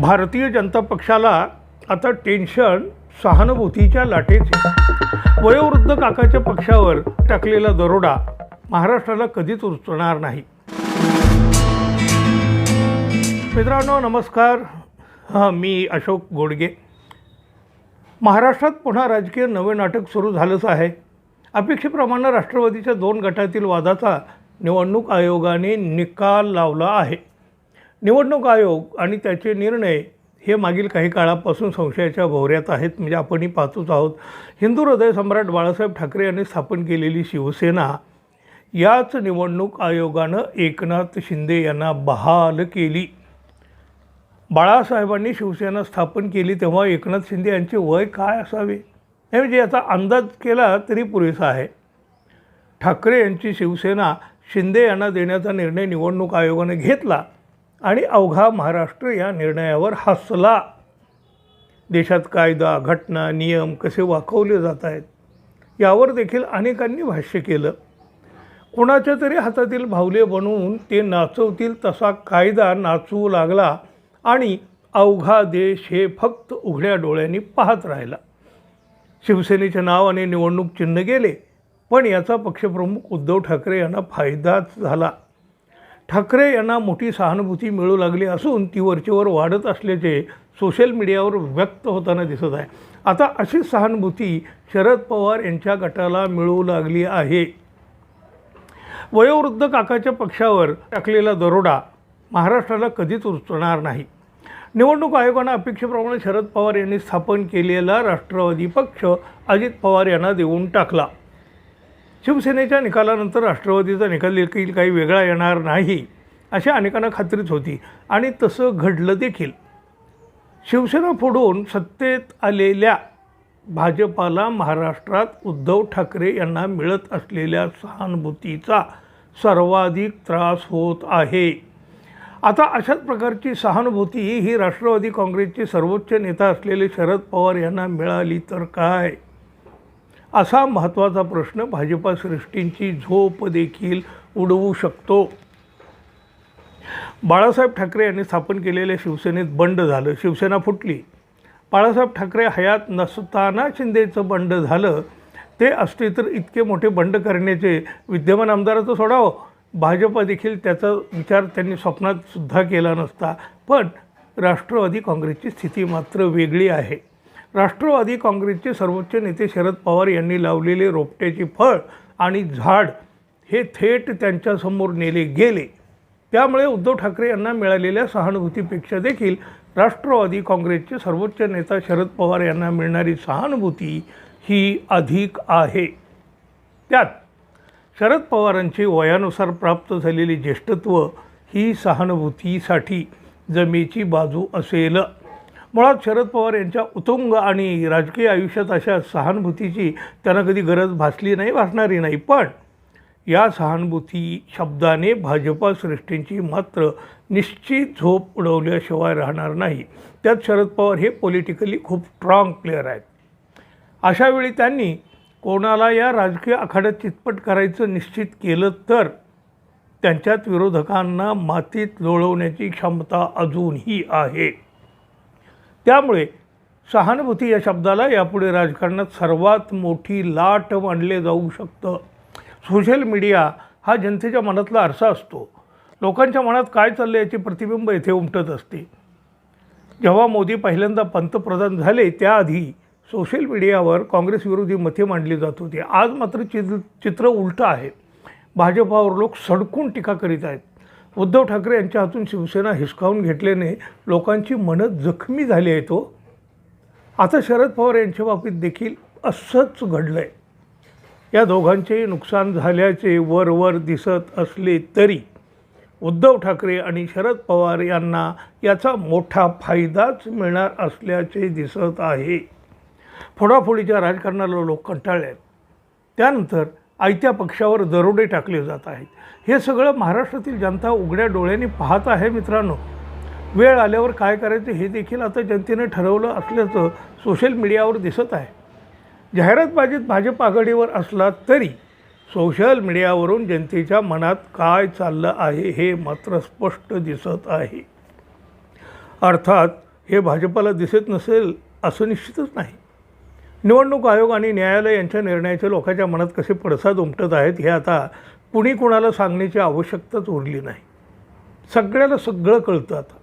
भारतीय जनता पक्षाला आता टेन्शन सहानुभूतीच्या लाटेचे. वयोवृद्ध काकाच्या पक्षावर टाकलेला दरोडा महाराष्ट्राला कधीच उचलणार नाही. मित्रांनो नमस्कार. हां मी अशोक गोडगे. महाराष्ट्रात पुन्हा राजकीय नवे नाटक सुरू झालंच आहे. अपेक्षेप्रमाणे राष्ट्रवादीच्या दोन गटातील वादाचा निवडणूक आयोगाने निकाल लावला आहे. निवडणूक आयोग आणि त्याचे निर्णय हे मागील काही काळापासून संशयाच्या भोवऱ्यात आहेत. म्हणजे आपणही पाहतोच आहोत. हिंदू हृदय सम्राट बाळासाहेब ठाकरे यांनी स्थापन केलेली शिवसेना याच निवडणूक आयोगानं एकनाथ शिंदे यांना बहाल केली. बाळासाहेबांनी शिवसेना स्थापन केली तेव्हा एकनाथ शिंदे यांचे वय काय असावे? हे म्हणजे याचा अंदाज केला तरी पुरेसा आहे. ठाकरे यांची शिवसेना शिंदे यांना देण्याचा निर्णय निवडणूक आयोगाने घेतला. आणि अवघा महाराष्ट्र या निर्णयावर हसला. देशात कायदा घटना नियम कसे वाकवले जात आहेत यावर देखील अनेकांनी भाष्य केलं. कुणाच्या तरी हातातील भावले बनवून ते नाचवतील तसा कायदा नाचवू लागला आणि अवघा देश हे फक्त उघड्या डोळ्यांनी पाहत राहिला. शिवसेनेच्या नावाने निवडणूक चिन्ह गेले पण याचा पक्षप्रमुख उद्धव ठाकरे यांना फायदाच झाला. ठाकरे यांना मोठी सहानुभूती मिळू लागली असून ती वरचेवर वाढत असल्याचे सोशल मीडियावर व्यक्त होताना दिसत आहे. आता अशी सहानुभूती शरद पवार यांच्या गटाला मिळू लागली आहे. वयोवृद्ध काकाच्या पक्षावर टाकलेला दरोडा महाराष्ट्राला कधीच उचलणार नाही. निवडणूक आयोगानं अपेक्षेप्रमाणे शरद पवार यांनी स्थापन केलेला राष्ट्रवादी पक्ष अजित पवार यांना देऊन टाकला. शिवसेनेच्या निकालानंतर राष्ट्रवादीचा निकाल देखील काही वेगळा येणार नाही अशी अनेकांना खात्रीच होती. आणि तसं घडलं देखील. शिवसेना फोडून सत्तेत आलेल्या भाजपाला महाराष्ट्रात उद्धव ठाकरे यांना मिळत असलेल्या सहानुभूतीचा सर्वाधिक त्रास होत आहे. आता अशाच प्रकारची सहानुभूती ही राष्ट्रवादी काँग्रेसचे सर्वोच्च नेता असलेले शरद पवार यांना मिळाली तर काय? असा महत्त्वाचा प्रश्न भाजपा सृष्टींची झोप देखील उडवू शकतो. बाळासाहेब ठाकरे यांनी स्थापन केलेल्या शिवसेनेत बंड झालं शिवसेना फुटली. बाळासाहेब ठाकरे हयात नसताना शिंदेचं बंड झालं. ते असते तर इतके मोठे बंड करण्याचे विद्यमान आमदाराचं सोडावं. भाजपा देखील त्याचा विचार त्यांनी स्वप्नात सुद्धा केला नसता. पण राष्ट्रवादी काँग्रेसची स्थिती मात्र वेगळी आहे. राष्ट्रवादी काँग्रेसचे सर्वोच्च नेते शरद पवार यांनी लावलेले रोपट्याचे फळ आणि झाड हे थेट त्यांच्यासमोर नेले गेले. त्यामुळे उद्धव ठाकरे यांना मिळालेल्या सहानुभूतीपेक्षा देखील राष्ट्रवादी काँग्रेसचे सर्वोच्च नेता शरद पवार यांना मिळणारी सहानुभूती ही अधिक आहे. त्यात शरद पवारांची वयानुसार प्राप्त झालेली ज्येष्ठत्व ही सहानुभूतीसाठी जमेची बाजू असेल. मुळात शरद पवार यांच्या उतुंग आणि राजकीय आयुष्यात अशा सहानुभूतीची त्यांना कधी गरज भासली नाही भासणारी नाही. पण या सहानुभूती शब्दाने भाजपा सृष्टींची मात्र निश्चित झोप उडवल्याशिवाय राहणार नाही. त्यात शरद पवार हे पॉलिटिकली खूप स्ट्रॉंग प्लेअर आहेत. अशावेळी त्यांनी कोणाला या राजकीय आखाड्यात चितपट करायचं निश्चित केलं तर त्यांच्यात विरोधकांना मातीत लोळवण्याची क्षमता अजूनही आहे. त्यामुळे सहानुभूती या शब्दाला यापुढे राजकारणात सर्वात मोठी लाट मानले जाऊ शकतं. सोशल मीडिया हा जनतेच्या मनातला आरसा असतो. लोकांच्या मनात काय चाललं याचे प्रतिबिंब येथे उमटत असते. जेव्हा मोदी पहिल्यांदा पंतप्रधान झाले त्याआधी सोशल मीडियावर काँग्रेसविरोधी मते मांडली जात होती. आज मात्र चित्र चित्र उलटं आहे. भाजपावर लोक सडकून टीका करीत आहेत. उद्धव ठाकरे यांच्या हातून शिवसेना हिसकावून घेतल्याने लोकांची मनं जखमी झाली आहेत हो. आता शरद पवार यांच्या बाबतीत देखील असंच घडलं आहे या दोघांचेही नुकसान झाल्याचे वर वर दिसत असले तरी उद्धव ठाकरे आणि शरद पवार यांना याचा मोठा फायदाच मिळणार असल्याचे दिसत आहे. फोडाफोडीच्या राजकारणाला लोक कंटाळले आहेत. त्यानंतर आयत्या पक्षावर दरोडे टाकले जात आहेत. हे सगळं महाराष्ट्रातील जनता उघड्या डोळ्यांनी पाहत आहे मित्रांनो. वेळ आल्यावर काय करायचं हे देखील आता जनतेने ठरवलं असल्याचं सोशल मीडियावर दिसत आहे. जाहिरातबाजीत भाजप आघाडीवर असला तरी सोशल मीडियावरून जनतेच्या मनात काय चाललं आहे हे मात्र स्पष्ट दिसत आहे. अर्थात हे भाजपाला दिसत नसेल असं निश्चितच नाही. निवडणूक आयोग आणि न्यायालय यांच्या निर्णयाचे लोकांच्या मनात कसे पडसाद उमटत आहेत हे आता कुणी कुणाला सांगण्याची आवश्यकताच उरली नाही. सगळ्याला सगळं कळतं आता.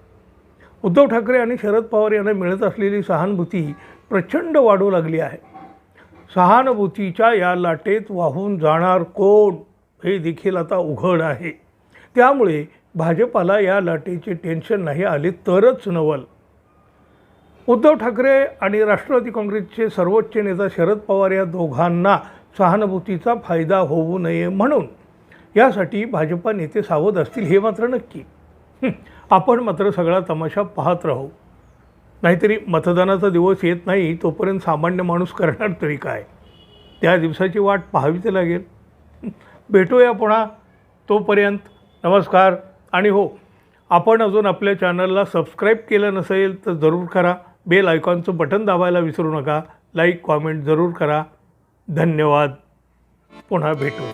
उद्धव ठाकरे आणि शरद पवार यांना मिळत असलेली सहानुभूती प्रचंड वाढू लागली आहे. सहानुभूतीच्या या लाटेत वाहून जाणार कोण हे देखील आता उघड आहे. त्यामुळे भाजपाला या लाटेचे टेन्शन नाही आले तरच नवल. उद्धव ठाकरे आणि राष्ट्रवादी काँग्रेसचे सर्वोच्च नेता शरद पवार या दोघांना सहानुभूतीचा फायदा होऊ नये म्हणून. यासाठी भाजपा नेते सावध असतील हे मात्र नक्की. आपण मात्र सगळा तमाशा पाहत राहू. नाहीतरी मतदानाचा दिवस येत नाही तोपर्यंत सामान्य माणूस करणार तरी काय? त्या दिवसाची वाट पाहावीच लागेल. भेटूया पुन्हा तोपर्यंत. नमस्कार आणि हो आपण अजून आपल्या चॅनलला सबस्क्राईब केलं नसेल तर जरूर करा. बेल आयकॉनचं बटन दाबायला विसरू नका. लाईक कॉमेंट जरूर करा. धन्यवाद. पुन्हा भेटू.